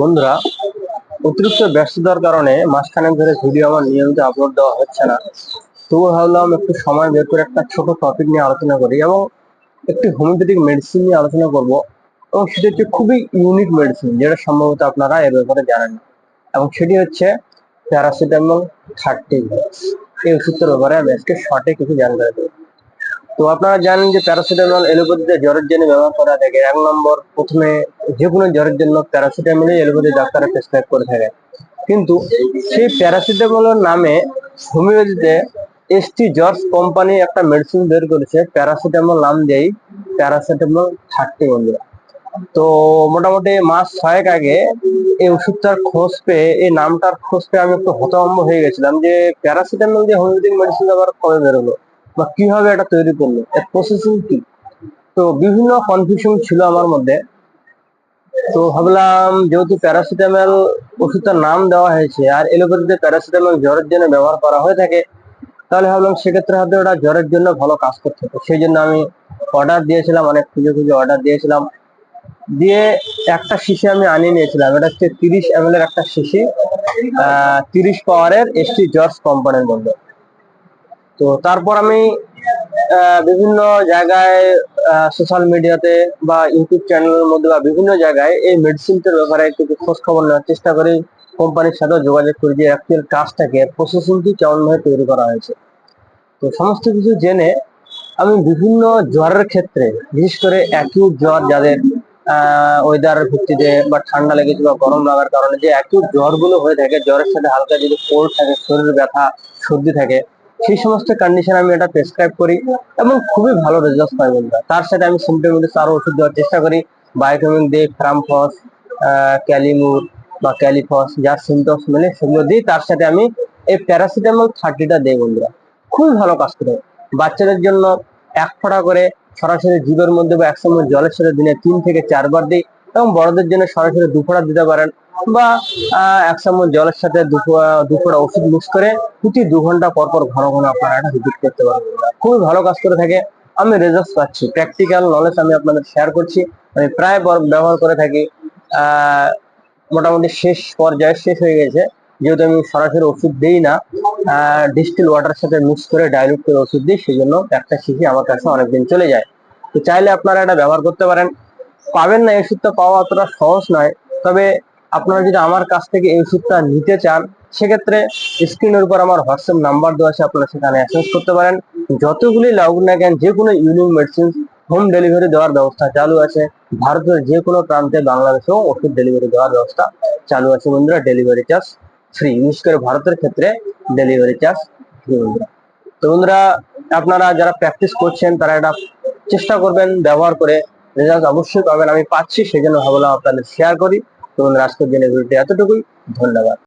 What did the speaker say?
বন্ধুরা, অতিরিক্ত ব্যস্ততার কারণে মাঝখানে ধরে ভিডিও আমার নিয়মিত আপলোড দেওয়া হচ্ছে না। তবু ভাবলাম একটু সময় বের করে একটা ছোট টপিক নিয়ে আলোচনা করি এবং একটি হোমিওপ্যাথিক মেডিসিন নিয়ে আলোচনা করব এবং সেটি হচ্ছে খুবই ইউনিক মেডিসিন যেটা সম্ভবত আপনারা এর ব্যাপারে জানেন। এবং সেটি হচ্ছে প্যারাসিটামল থার্টি এই ওষুধটার ব্যাপারে আমি আজকে শর্টে কিছু জানকারি দেবো তো আপনারা জানেন যে প্যারাসিটামল এলোপ্যাথিতে জ্বরের জন্য ব্যবহার করা থাকে। এক নম্বর, প্রথমে যে কোনো জ্বরের জন্য প্যারাসিটামলই এলোপ্যাথি ডাক্তাররা প্রেসক্রাইব করে থাকে। কিন্তু সেই প্যারাসিটামলের নামে হোমিওপ্যাথিতে এসটি জর্জ কোম্পানি একটা মেডিসিন বের করেছে, প্যারাসিটামল নাম দিয়েই প্যারাসিটামল থার্টি বন্ধুরা। তো মোটামুটি মাস ছয়েক আগে এই ওষুধটার খোঁজ পেয়ে, এই নামটার খোঁজ পেয়ে আমি একটু হতভম্ব হয়ে গেছিলাম যে প্যারাসিটামল দিয়ে হোমিওপ্যাথিক মেডিসিন আবার কবে বেরোলো? বা কীভাবে এটা তৈরি করল, এর প্রসেসিং কি? তো বিভিন্ন কনফিউশন ছিল আমার মধ্যে। তো ভাবলাম যেহেতু প্যারাসিটামল ওষুধটার নাম দেওয়া হয়েছে আর এলোপ্যাথিতে প্যারাসিটামল জ্বরের জন্য ব্যবহার করা হয়ে থাকে, তাহলে ভাবলাম সেক্ষেত্রে হয়তো ওটা জ্বরের জন্য ভালো কাজ করতে হবে। সেই জন্য আমি অর্ডার দিয়েছিলাম, অনেক খুঁজে খুঁজে অর্ডার দিয়েছিলাম। দিয়ে একটা শিশি আমি আনিয়ে নিয়েছিলাম, এটা হচ্ছে তিরিশ এম এর একটা শিশি, আহ, তিরিশ পাওয়ারের এসটি জর্জ কোম্পানির মধ্যে তো তারপর আমি বিভিন্ন জায়গায় সোশ্যাল মিডিয়াতে বা ইউটিউব চ্যানেলের মধ্যে বা বিভিন্ন জায়গায় এই মেডিসিনটার ব্যাপারে কিছু খোঁজ খবর নেওয়ার চেষ্টা করি। কোম্পানির সাথেও যোগাযোগ করি যে অ্যাকচুয়াল কাজটাকে প্রসেসিংটি কেমনভাবে তৈরি করা হয়েছে। তো সমস্ত কিছু জেনে আমি বিভিন্ন জ্বরের ক্ষেত্রে, বিশেষ করে অ্যাকিউট জ্বর যাদের ওয়েদারের ভিত্তিতে বা ঠান্ডা লেগেছে বা গরম লাগার কারণে যে অ্যাকিউট জ্বরগুলো হয়ে থাকে, জ্বরের সাথে হালকা যদি কোল্ড থাকে শরীর ব্যথা, সর্দি থাকে সেই সমস্ত কন্ডিশন আমি এটা প্রেসক্রাইব করি এবং খুবই ভালো রেজাল্ট পাই বন্ধুরা। তার সাথে আমি সিমটোমেটিস আরও ওষুধ দেওয়ার চেষ্টা করি। বায়োকেমিক দিয়ে ফ্রামফস ক্যালিমুর বা ক্যালিফস যার সিমটমস মেলে সেগুলো দিই। তার সাথে আমি এই প্যারাসিটামল থার্টিটা দিই বন্ধুরা। খুবই ভালো কাজ করে। বাচ্চাদের জন্য এক ফোঁটা করে সরাসরি জীবের মধ্যে বা এক চামচ জলের সাথে দিনে তিন থেকে চারবার দিই। এবং বড়দের জন্য সরাসরি দু ফোঁটা দিতে পারেন বা এক চামচ জলের সাথে দু ফোঁড়া- ওষুধ মিক্স করে প্রতি দু ঘণ্টা পর পর ঘন ঘন আপনারা এটা রিপিট করতে পারবেন। খুবই ভালো কাজ করে থাকে। আমি রেজাল্ট পাচ্ছি। প্র্যাকটিক্যাল নলেজ আমি আপনাদের শেয়ার করছি। আমি প্রায় ব্যবহার করে থাকি। মোটামুটি শেষ পর্যায়ে শেষ হয়ে গেছে। যেহেতু আমি সরাসরি ওষুধ দিই না ডিস্টিল ওয়াটার সাথে মিক্স করে ডাইলুট করে ওষুধ দিই সেই জন্য একটা শিশি আমার কাছে অনেকদিন চলে যায়। তো চাইলে আপনারা এটা ব্যবহার করতে পারেন। পাবেন না এই ওষুধটা পাওয়া অতটা সহজ নয়। তবে আপনারা যদি আমার কাছ থেকে এই ওষুধটা নিতে চান, সেক্ষেত্রে স্ক্রিনের উপর আমার হোয়াটসঅ্যাপ নাম্বার দেওয়া আছে, আপনারা সেখানে অ্যাসেন্স করতে পারেন। যতগুলি লাগুক না কেন যে কোনো ইউনিক মেডিসিন হোম ডেলিভারি দেওয়ার ব্যবস্থা চালু আছে। ভারতের যে কোনো প্রান্তে বাংলাদেশেও ওষুধ ডেলিভারি দেওয়ার ব্যবস্থা চালু আছে বন্ধুরা। ডেলিভারি চার্জ ফ্রি বিশেষ করে ভারতের ক্ষেত্রে ডেলিভারি চার্জ ফ্রি বন্ধুরা। তো বন্ধুরা, আপনারা যারা প্র্যাকটিস করছেন, তারা এটা চেষ্টা করবেন ব্যবহার করে। রেজাল্ট অবশ্যই পাবেন। আমি পাচ্ছি সেই জন্য ভাবলাম আপনাদের শেয়ার করি। তো আজকের দিনের ভিডিওটি এতটুকুই। ধন্যবাদ।